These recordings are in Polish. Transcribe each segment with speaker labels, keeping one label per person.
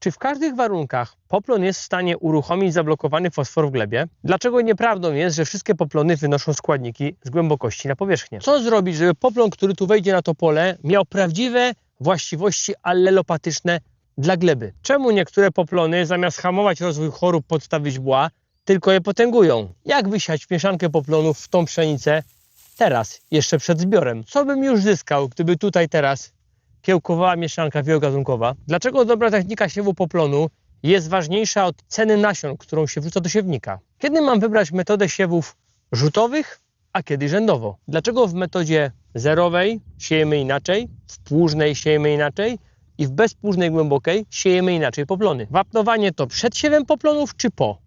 Speaker 1: Czy w każdych warunkach poplon jest w stanie uruchomić zablokowany fosfor w glebie? Dlaczego nieprawdą jest, że wszystkie poplony wynoszą składniki z głębokości na powierzchnię? Co zrobić, żeby poplon, który tu wejdzie na to pole, miał prawdziwe właściwości allelopatyczne dla gleby? Czemu niektóre poplony zamiast hamować rozwój chorób podstawy źbła, tylko je potęgują? Jak wysiać mieszankę poplonów w tą pszenicę teraz, jeszcze przed zbiorem? Co bym już zyskał, gdyby tutaj teraz kiełkowała mieszanka wielogazunkowa. Dlaczego dobra technika siewu poplonu jest ważniejsza od ceny nasion, którą się wrzuca do siewnika? Kiedy mam wybrać metodę siewów rzutowych, a kiedy rzędowo? Dlaczego w metodzie zerowej siejemy inaczej, w płużnej siejemy inaczej i w bezpłużnej głębokiej siejemy inaczej poplony? Wapnowanie to przed siewem poplonów czy po?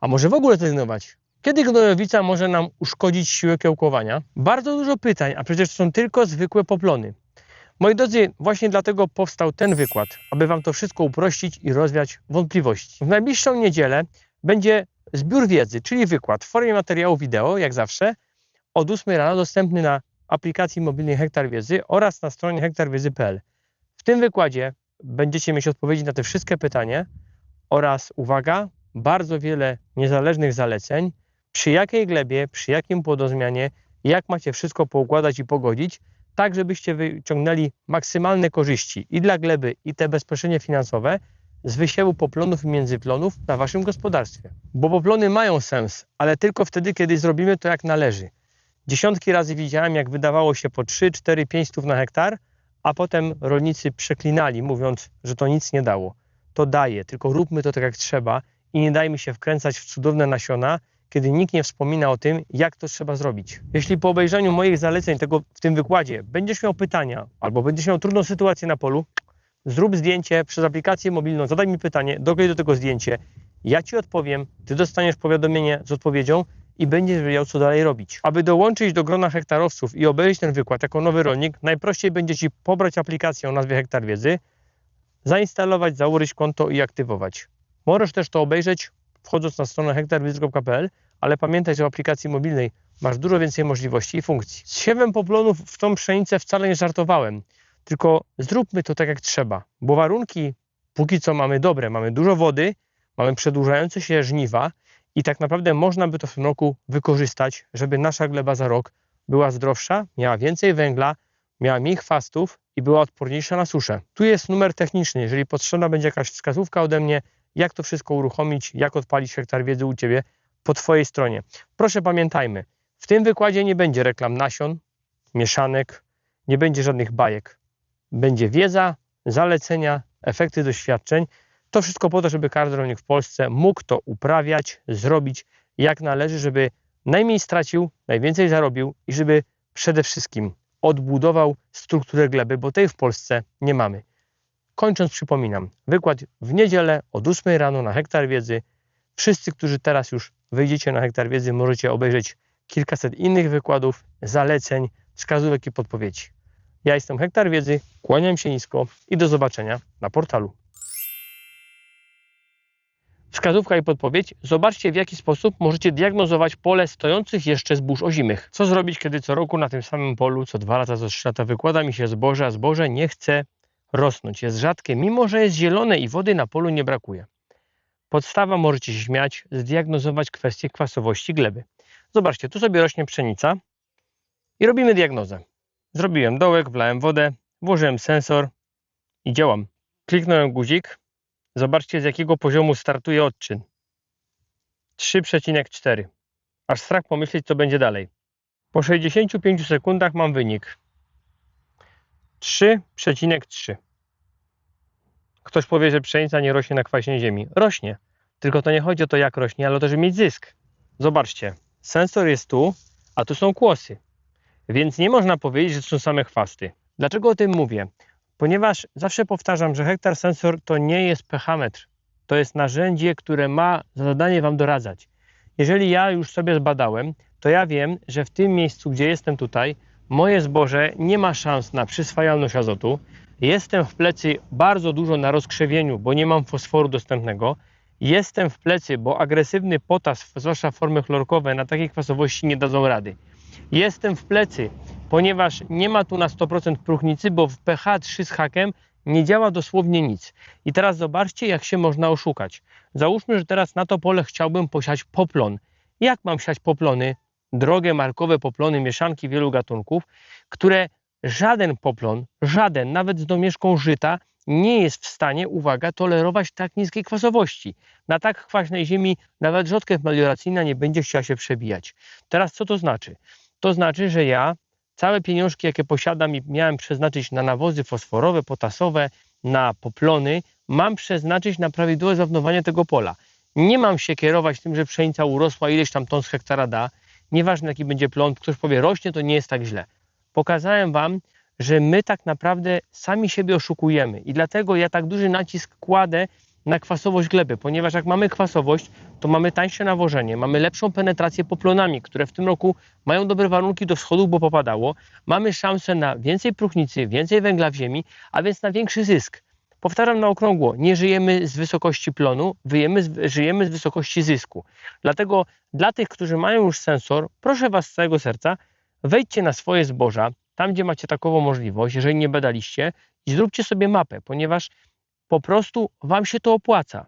Speaker 1: A może w ogóle zrezygnować? Kiedy gnojowica może nam uszkodzić siłę kiełkowania? Bardzo dużo pytań, a przecież to są tylko zwykłe poplony. Moi drodzy, właśnie dlatego powstał ten wykład, aby Wam to wszystko uprościć i rozwiać wątpliwości. W najbliższą niedzielę będzie zbiór wiedzy, czyli wykład w formie materiału wideo, jak zawsze, od 8 rano dostępny na aplikacji mobilnej Hektar Wiedzy oraz na stronie hektarwiedzy.pl. W tym wykładzie będziecie mieć odpowiedzi na te wszystkie pytania oraz, uwaga, bardzo wiele niezależnych zaleceń, przy jakiej glebie, przy jakim płodozmianie, jak macie wszystko poukładać i pogodzić, tak żebyście wyciągnęli maksymalne korzyści i dla gleby, i te bezpośrednie finansowe z wysiewu poplonów i międzyplonów na waszym gospodarstwie. Bo poplony mają sens, ale tylko wtedy, kiedy zrobimy to jak należy. Dziesiątki razy widziałem, jak wydawało się po 3, 4, 5 stów na hektar, a potem rolnicy przeklinali, mówiąc, że to nic nie dało. To daje, tylko róbmy to tak jak trzeba i nie dajmy się wkręcać w cudowne nasiona, kiedy nikt nie wspomina o tym, jak to trzeba zrobić. Jeśli po obejrzeniu moich zaleceń tego w tym wykładzie będziesz miał pytania albo będziesz miał trudną sytuację na polu, zrób zdjęcie przez aplikację mobilną, zadaj mi pytanie, doklej do tego zdjęcie, ja Ci odpowiem, Ty dostaniesz powiadomienie z odpowiedzią i będziesz wiedział, co dalej robić. Aby dołączyć do grona hektarowców i obejrzeć ten wykład jako nowy rolnik, najprościej będzie Ci pobrać aplikację o nazwie Hektar Wiedzy, zainstalować, założyć konto i aktywować. Możesz też to obejrzeć wchodząc na stronę hektarwiedzy.pl, ale pamiętaj, że w aplikacji mobilnej. Masz dużo więcej możliwości i funkcji. Z siewem poplonów w tą pszenicę wcale nie żartowałem, tylko zróbmy to tak jak trzeba, bo warunki póki co mamy dobre, mamy dużo wody, mamy przedłużające się żniwa i tak naprawdę można by to w tym roku wykorzystać, żeby nasza gleba za rok była zdrowsza, miała więcej węgla, miała mniej chwastów i była odporniejsza na suszę. Tu jest numer techniczny, jeżeli potrzebna będzie jakaś wskazówka ode mnie, jak to wszystko uruchomić, jak odpalić hektar wiedzy u Ciebie po Twojej stronie. Proszę pamiętajmy, w tym wykładzie nie będzie reklam nasion, mieszanek, nie będzie żadnych bajek. Będzie wiedza, zalecenia, efekty doświadczeń. To wszystko po to, żeby każdy rolnik w Polsce mógł to uprawiać, zrobić jak należy, żeby najmniej stracił, najwięcej zarobił i żeby przede wszystkim odbudował strukturę gleby, bo tej w Polsce nie mamy. Kończąc, przypominam, wykład w niedzielę od 8 rano na Hektar Wiedzy. Wszyscy, którzy teraz już wyjdziecie na Hektar Wiedzy, możecie obejrzeć kilkaset innych wykładów, zaleceń, wskazówek i podpowiedzi. Ja jestem Hektar Wiedzy, kłaniam się nisko i do zobaczenia na portalu. Wskazówka i podpowiedź. Zobaczcie, w jaki sposób możecie diagnozować pole stojących jeszcze zbóż ozimych. Co zrobić, kiedy co roku na tym samym polu, co dwa lata, co trzy lata wykłada mi się zboże, a zboże nie chce rosnąć. Jest rzadkie, mimo że jest zielone i wody na polu nie brakuje. Podstawa, możecie się śmiać, zdiagnozować kwestię kwasowości gleby. Zobaczcie, tu sobie rośnie pszenica i robimy diagnozę. Zrobiłem dołek, wlałem wodę, włożyłem sensor i działam. Kliknąłem guzik. Zobaczcie, z jakiego poziomu startuje odczyn. 3,4. Aż strach pomyśleć, co będzie dalej. Po 65 sekundach mam wynik 3,3. Ktoś powie, że pszenica nie rośnie na kwaśnej ziemi. Rośnie. Tylko to nie chodzi o to, jak rośnie, ale o to, żeby mieć zysk. Zobaczcie, sensor jest tu, a tu są kłosy. Więc nie można powiedzieć, że to są same chwasty. Dlaczego o tym mówię? Ponieważ zawsze powtarzam, że hektar sensor to nie jest pH-metr. To jest narzędzie, które ma za zadanie Wam doradzać. Jeżeli ja już sobie zbadałem, to ja wiem, że w tym miejscu, gdzie jestem tutaj, moje zboże nie ma szans na przyswajalność azotu. Jestem w plecy bardzo dużo na rozkrzewieniu, bo nie mam fosforu dostępnego. Jestem w plecy, bo agresywny potas, zwłaszcza formy chlorkowe, na takiej kwasowości nie dadzą rady. Jestem w plecy, ponieważ nie ma tu na 100% próchnicy, bo w pH 3 z hakiem nie działa dosłownie nic. I teraz zobaczcie, jak się można oszukać. Załóżmy, że teraz na to pole chciałbym posiać poplon. Jak mam siać poplony? Drogie markowe poplony, mieszanki wielu gatunków, które żaden poplon, żaden, nawet z domieszką żyta, nie jest w stanie, uwaga, tolerować tak niskiej kwasowości. Na tak kwaśnej ziemi nawet rzodkiew melioracyjna nie będzie chciała się przebijać. Teraz co to znaczy? To znaczy, że ja całe pieniążki, jakie posiadam i miałem przeznaczyć na nawozy fosforowe, potasowe, na poplony, mam przeznaczyć na prawidłowe zawnowanie tego pola. Nie mam się kierować tym, że pszenica urosła ileś tam ton z hektara da. Nieważne jaki będzie plon, ktoś powie rośnie, to nie jest tak źle. Pokazałem Wam, że my tak naprawdę sami siebie oszukujemy i dlatego ja tak duży nacisk kładę na kwasowość gleby, ponieważ jak mamy kwasowość, to mamy tańsze nawożenie, mamy lepszą penetrację poplonami, które w tym roku mają dobre warunki do wschodu, bo popadało. Mamy szansę na więcej próchnicy, więcej węgla w ziemi, a więc na większy zysk. Powtarzam na okrągło, nie żyjemy z wysokości plonu, wyjemy żyjemy z wysokości zysku. Dlatego dla tych, którzy mają już sensor, proszę Was z całego serca, wejdźcie na swoje zboża, tam gdzie macie takową możliwość, jeżeli nie badaliście, i zróbcie sobie mapę, ponieważ po prostu Wam się to opłaca.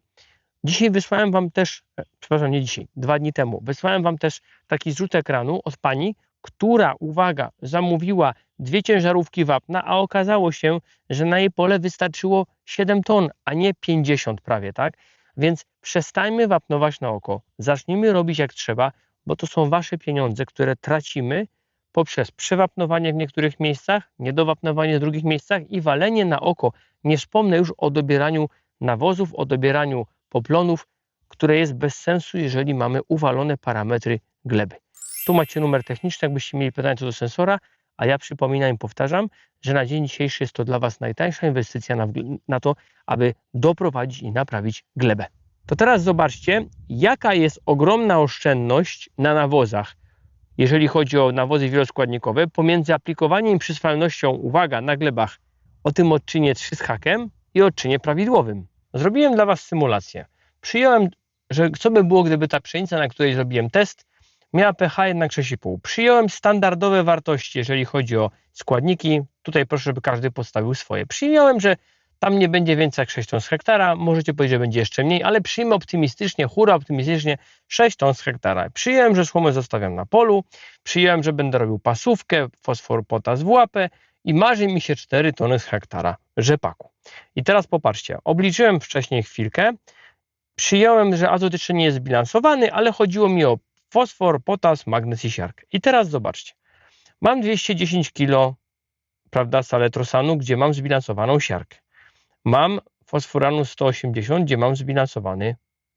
Speaker 1: Dzisiaj wysłałem Wam też, e, przepraszam, nie dzisiaj, dwa dni temu, wysłałem Wam też taki zrzut ekranu od pani, która, uwaga, zamówiła dwie ciężarówki wapna, a okazało się, że na jej pole wystarczyło 7 ton, a nie 50 prawie, tak? Więc przestańmy wapnować na oko, zacznijmy robić jak trzeba, bo to są Wasze pieniądze, które tracimy poprzez przewapnowanie w niektórych miejscach, niedowapnowanie w drugich miejscach i walenie na oko. Nie wspomnę już o dobieraniu nawozów, o dobieraniu poplonów, które jest bez sensu, jeżeli mamy uwalone parametry gleby. Tu macie numer techniczny, jakbyście mieli pytania co do sensora, a ja przypominam i powtarzam, że na dzień dzisiejszy jest to dla Was najtańsza inwestycja na, na to, aby doprowadzić i naprawić glebę. To teraz zobaczcie, jaka jest ogromna oszczędność na nawozach jeżeli chodzi o nawozy wieloskładnikowe, pomiędzy aplikowaniem i przyswalnością, uwaga, na glebach o tym odczynie 3 z hakiem i odczynie prawidłowym. Zrobiłem dla Was symulację. Przyjąłem, że co by było, gdyby ta pszenica, na której zrobiłem test, miała pH jednak 6,5. Przyjąłem standardowe wartości, jeżeli chodzi o składniki. Tutaj proszę, żeby każdy postawił swoje. Przyjąłem, że tam nie będzie więcej jak 6 ton z hektara, możecie powiedzieć, że będzie jeszcze mniej, ale przyjmę optymistycznie, hura optymistycznie 6 ton z hektara. Przyjąłem, że słomę zostawiam na polu, przyjąłem, że będę robił pasówkę, fosfor, potas w łapę i marzy mi się 4 tony z hektara rzepaku. I teraz popatrzcie, obliczyłem wcześniej chwilkę, przyjąłem, że azot jeszcze nie jest zbilansowany, ale chodziło mi o fosfor, potas, magnez i siarkę. I teraz zobaczcie, mam 210 kg prawda, saletrosanu, gdzie mam zbilansowaną siarkę. Mam fosforanu 180, gdzie mam zbilansowany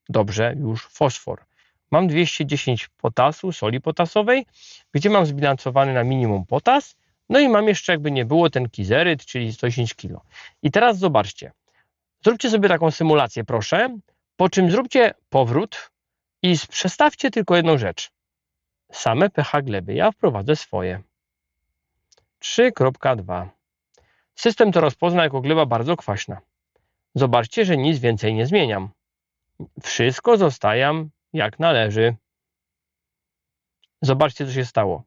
Speaker 1: dobrze już fosfor. Mam 210 potasu, soli potasowej, gdzie mam zbilansowany na minimum potas. No i mam jeszcze, jakby nie było, ten kizeryt, czyli 110 kg. I teraz zobaczcie. Zróbcie sobie taką symulację, proszę. Po czym zróbcie powrót i przestawcie tylko jedną rzecz. Same pH gleby. Ja wprowadzę swoje. 3.2. System to rozpozna jako gleba bardzo kwaśna. Zobaczcie, że nic więcej nie zmieniam. Wszystko zostawiam jak należy. Zobaczcie, co się stało.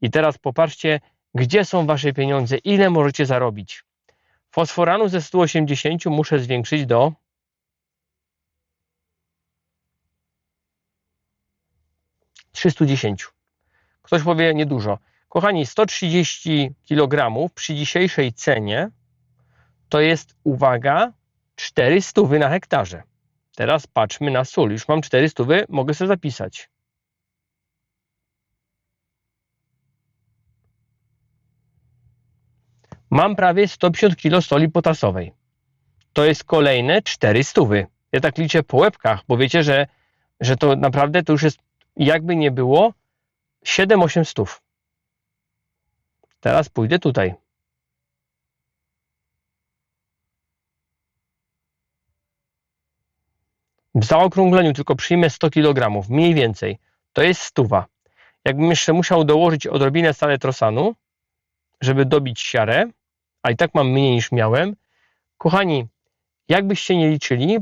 Speaker 1: I teraz popatrzcie, gdzie są Wasze pieniądze, ile możecie zarobić. Fosforanu ze 180 muszę zwiększyć do ...310. Ktoś powie niedużo. Kochani, 130 kg przy dzisiejszej cenie to jest, uwaga, 400 na hektarze. Teraz patrzmy na sól. Już mam 400, mogę sobie zapisać. Mam prawie 150 kg soli potasowej. To jest kolejne 400. Ja tak liczę po łebkach, bo wiecie, że, że to naprawdę to już jest jakby nie było 7-8 stów. Teraz pójdę tutaj. W zaokrągleniu tylko przyjmę 100 kg, mniej więcej. To jest stuwa. Jakbym jeszcze musiał dołożyć odrobinę saletrosanu, żeby dobić siarę, a i tak mam mniej niż miałem. Kochani, jakbyście nie liczyli,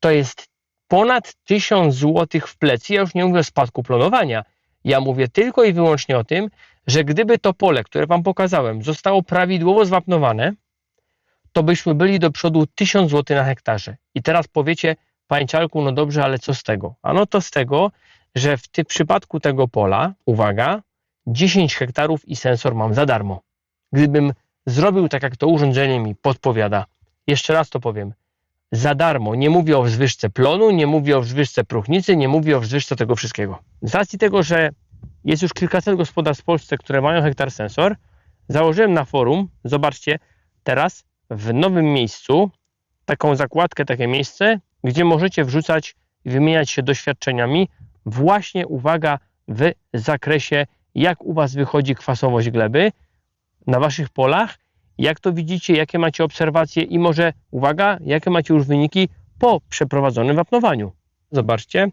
Speaker 1: to jest ponad 1000 zł w plecy. Ja już nie mówię o spadku planowania. Ja mówię tylko i wyłącznie o tym, że gdyby to pole, które Wam pokazałem, zostało prawidłowo zwapnowane, to byśmy byli do przodu 1000 zł na hektarze. I teraz powiecie, panie Ciarku, no dobrze, ale co z tego? A no to z tego, że w tym przypadku tego pola, uwaga, 10 hektarów i sensor mam za darmo. Gdybym zrobił tak, jak to urządzenie mi podpowiada, jeszcze raz to powiem, za darmo, nie mówię o wzwyżce plonu, nie mówię o wzwyżce próchnicy, nie mówię o wzwyżce tego wszystkiego. Z racji tego, że jest już kilkaset gospodarstw w Polsce, które mają hektar sensor, założyłem na forum, zobaczcie, teraz w nowym miejscu taką zakładkę, takie miejsce, gdzie możecie wrzucać i wymieniać się doświadczeniami, właśnie uwaga, w zakresie, jak u Was wychodzi kwasowość gleby na Waszych polach, jak to widzicie, jakie macie obserwacje i może, uwaga, jakie macie już wyniki po przeprowadzonym wapnowaniu. Zobaczcie,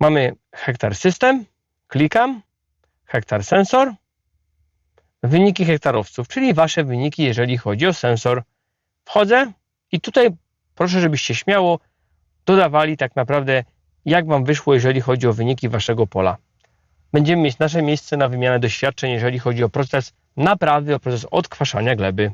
Speaker 1: mamy hektar system, klikam, hektar sensor, wyniki hektarowców, czyli Wasze wyniki, jeżeli chodzi o sensor. Wchodzę i tutaj proszę, żebyście śmiało dodawali tak naprawdę, jak Wam wyszło, jeżeli chodzi o wyniki Waszego pola. Będziemy mieć nasze miejsce na wymianę doświadczeń, jeżeli chodzi o proces naprawy, o proces odkwaszania gleby.